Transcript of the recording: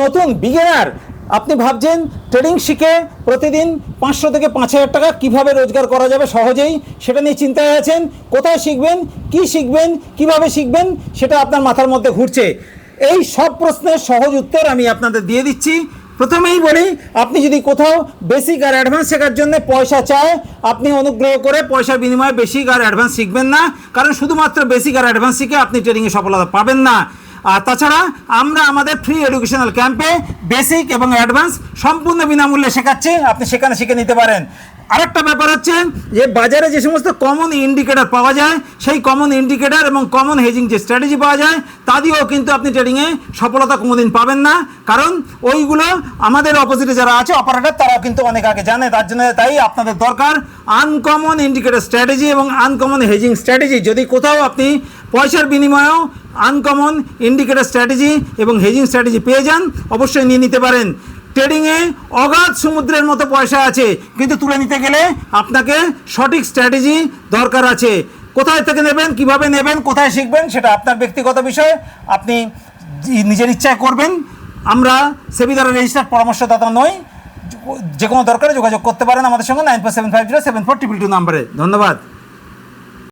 নতুন বিগিনার আপনি ভাবছেন ট্রেডিং শিখে প্রতিদিন পাঁচশো থেকে পাঁচ হাজার টাকা কীভাবে রোজগার করা যাবে সহজেই, সেটা নিয়ে চিন্তায় আছেন, কোথায় শিখবেন, কি শিখবেন, কীভাবে শিখবেন, সেটা আপনার মাথার মধ্যে ঘুরছে। এই সব প্রশ্নের সহজ উত্তর আমি আপনাদের দিয়ে দিচ্ছি। প্রথমেই বলি, আপনি যদি কোথাও বেসিক আর অ্যাডভান্স শেখার জন্য পয়সা চায়, আপনি অনুগ্রহ করে পয়সার বিনিময়ে বেসিক আর অ্যাডভান্স শিখবেন না। কারণ শুধুমাত্র বেসিক আর অ্যাডভান্স শিখে আপনি ট্রেডিংয়ে সফলতা পাবেন না। আর তাছাড়া আমরা আমাদের ফ্রি এডুকেশনাল ক্যাম্পে বেসিক এবং অ্যাডভান্স সম্পূর্ণ বিনামূল্যে শেখাচ্ছি। আপনি সেখানে শিখে নিতে পারেন। আরেকটা ব্যাপার হচ্ছে যে বাজারে যে সমস্ত কমন ইন্ডিকেটর পাওয়া যায়, সেই কমন ইন্ডিকেটর এবং কমন হেজিং যে স্ট্র্যাটেজি পাওয়া যায়, তা দিয়েও কিন্তু আপনি ট্রেডিংয়ে সফলতা কোনোদিন পাবেন না। কারণ ওইগুলো আমাদের অপোজিটে যারা আছে অপারেটার তারাও কিন্তু অনেক আগে জানে, তার জন্য তাই আপনাদের দরকার আনকমন ইন্ডিকেটর স্ট্র্যাটেজি এবং আনকমন হেজিং স্ট্র্যাটেজি যদি কোথাও আপনি পয়সার বিনিময়েও আনকমন ইন্ডিকেটর স্ট্র্যাটেজি এবং হেজিং স্ট্র্যাটেজি পেয়ে যান, অবশ্যই নিয়ে নিতে পারেন। ট্রেডিংয়ে অগাধ সমুদ্রের মতো পয়সা আছে। কিন্তু তুলে নিতে গেলে আপনাকে সঠিক স্ট্র্যাটেজি দরকার আছে। কোথায় থেকে নেবেন, কীভাবে নেবেন, কোথায় শিখবেন, সেটা আপনার ব্যক্তিগত বিষয়। আপনি নিজের ইচ্ছায় করবেন। আমরা সেবিদার রেজিস্টার পরামর্শদাতা নই। যে কোনো দরকারে যোগাযোগ করতে পারেন আমাদের সঙ্গে, nine four seven five zero seven four triple two নাম্বারে। ধন্যবাদ।